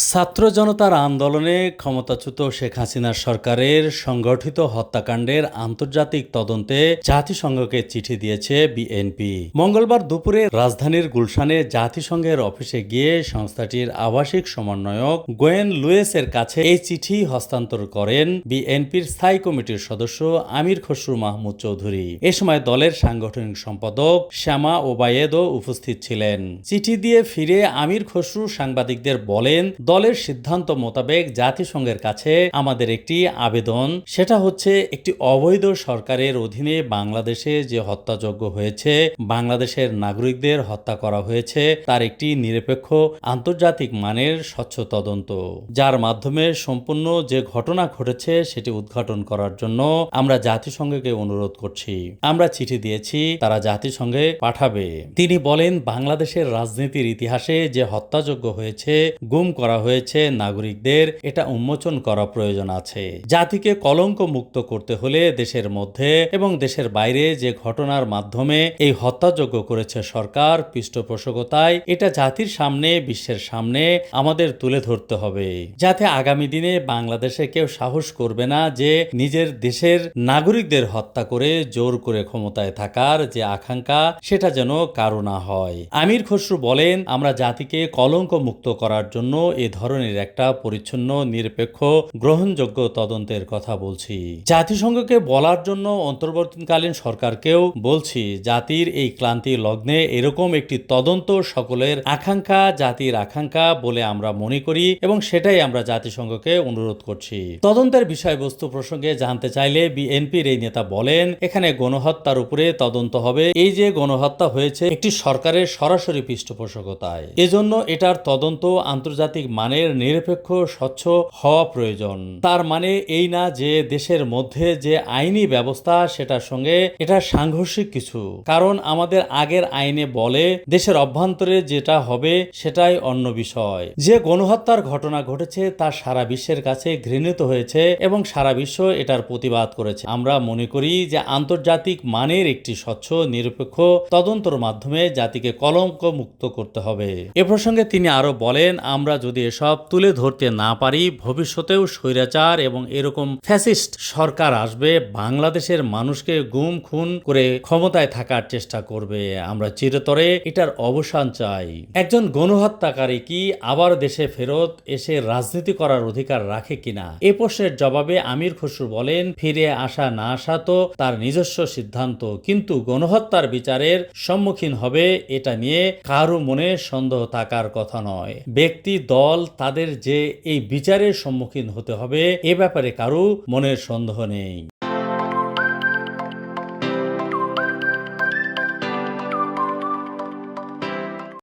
ছাত্র জনতার আন্দোলনে ক্ষমতাচ্যুত শেখ হাসিনার সরকারের সংগঠিত হত্যাকাণ্ডের আন্তর্জাতিক তদন্তে জাতিসংঘকে চিঠি দিয়েছে বিএনপি। মঙ্গলবার দুপুরে রাজধানীর গুলশানে জাতিসংঘের অফিসে গিয়ে সংস্থাটির আবাসিক সমন্বয়ক গোয়েন লুয়েসের কাছে এই চিঠি হস্তান্তর করেন বিএনপির স্থায়ী কমিটির সদস্য আমির খসরু মাহমুদ চৌধুরী। এ সময় দলের সাংগঠনিক সম্পাদক শ্যামা ওবায়েদও উপস্থিত ছিলেন। চিঠি দিয়ে ফিরে আমির খসরু সাংবাদিকদের বলেন দলের সিদ্ধান্ত মোতাবেক জাতিসংঘের কাছে আমাদের একটি আবেদন। সেটা হচ্ছে একটি অবৈধ সরকারের অধীনে বাংলাদেশে যে হত্যাযজ্ঞ হয়েছে, বাংলাদেশের নাগরিকদের হত্যা করা হয়েছে, তার একটি নিরপেক্ষ আন্তর্জাতিক মানের স্বচ্ছ তদন্ত। যার মাধ্যমে সম্পূর্ণ যে ঘটনা ঘটেছে সেটি উদ্ঘাটন করার জন্য আমরা জাতিসংঘকে অনুরোধ করছি। আমরা চিঠি দিয়েছি, তারা জাতিসংঘে পাঠাবে। তিনি বলেন, বাংলাদেশের রাজনীতির ইতিহাসে যে হত্যাযজ্ঞ হয়েছে, গুম করা হয়েছে নাগরিকদের, এটা উন্মোচন করা প্রয়োজন আছে। জাতিকে কলঙ্ক মুক্ত করতে হলে দেশের মধ্যে এবং দেশের বাইরে যে ঘটনার মাধ্যমে এই হত্যাযজ্ঞ করেছে সরকার পৃষ্ঠপোষকতায়, এটা জাতির সামনে, বিশ্বের সামনে আমাদের তুলে ধরতে হবে। যাতে আগামী দিনে বাংলাদেশে কেউ সাহস করবে না যে নিজের দেশের নাগরিকদের হত্যা করে জোর করে ক্ষমতায় থাকার যে আকাঙ্ক্ষা, সেটা যেন কারও না হয়। আমির খসরু বলেন, আমরা জাতিকে কলঙ্ক মুক্ত করার জন্য এ ধরনের একটা পরিচ্ছন্ন, নিরপেক্ষ, গ্রহণযোগ্য তদন্তের কথা বলছি। জাতিসংঘকে বলার জন্য অন্তর্বর্তীকালীন সরকারকেও বলছি, জাতির এই ক্লান্তি লগ্নে এরকম একটি তদন্ত সকলের আকাঙ্ক্ষা, জাতির আকাঙ্ক্ষা বলে আমরা মনে করি এবং সেটাই আমরা জাতিসংঘকে অনুরোধ করছি। তদন্তের বিষয়বস্তু প্রসঙ্গে জানতে চাইলে বিএনপির এই নেতা বলেন, এখানে গণহত্যার উপরে তদন্ত হবে। এই যে গণহত্যা হয়েছে, একটি সরকারের সরাসরি পৃষ্ঠপোষকতায়। এজন্য এটার তদন্ত আন্তর্জাতিক মানের নিরপেক্ষ, স্বচ্ছ হওয়া প্রয়োজন। তার মানে এই না যে দেশের মধ্যে যে আইনি ব্যবস্থা, সেটার সঙ্গে এটা সাংঘর্ষিক কিছু। কারণ আমাদের আগের আইনে বলে, দেশের অভ্যন্তরে যেটা হবে, সেটাই অন্য বিষয়। যে গণহত্যার ঘটনা ঘটেছে, তা সারা বিশ্বের কাছে ঘৃণিত হয়েছে এবং সারা বিশ্ব এটার প্রতিবাদ করেছে। আমরা মনে করি যে আন্তর্জাতিক মানের একটি স্বচ্ছ, নিরপেক্ষ তদন্তর মাধ্যমে জাতিকে কলঙ্ক মুক্ত করতে হবে। এ প্রসঙ্গে তিনি আরও বলেন, আমরা যদি এসব তুলে ধরতে না পারি, ভবিষ্যতেও স্বৈরাচার এবং এরকম ফ্যাসিস্ট সরকার আসবে, বাংলাদেশের মানুষকে গুম খুন করে ক্ষমতায় থাকার চেষ্টা করবে। আমরা চিরতরে এটার অবসান চাই। একজন গণহত্যাকারী কি আবার দেশে ফেরত এসে রাজনীতি করার অধিকার রাখে কিনা? এ প্রশ্নের জবাবে আমির খসরু বলেন, ফিরে আসা না আসা তো তার নিজস্ব সিদ্ধান্ত, কিন্তু গণহত্যার বিচারের সম্মুখীন হবে এটা নিয়ে কারও মনে সন্দেহ থাকার কথা নয়। ব্যক্তি দল তাদের যে এই বিচারের সম্মুখীন হতে হবে এ ব্যাপারে কারও মনের সন্দেহ নেই।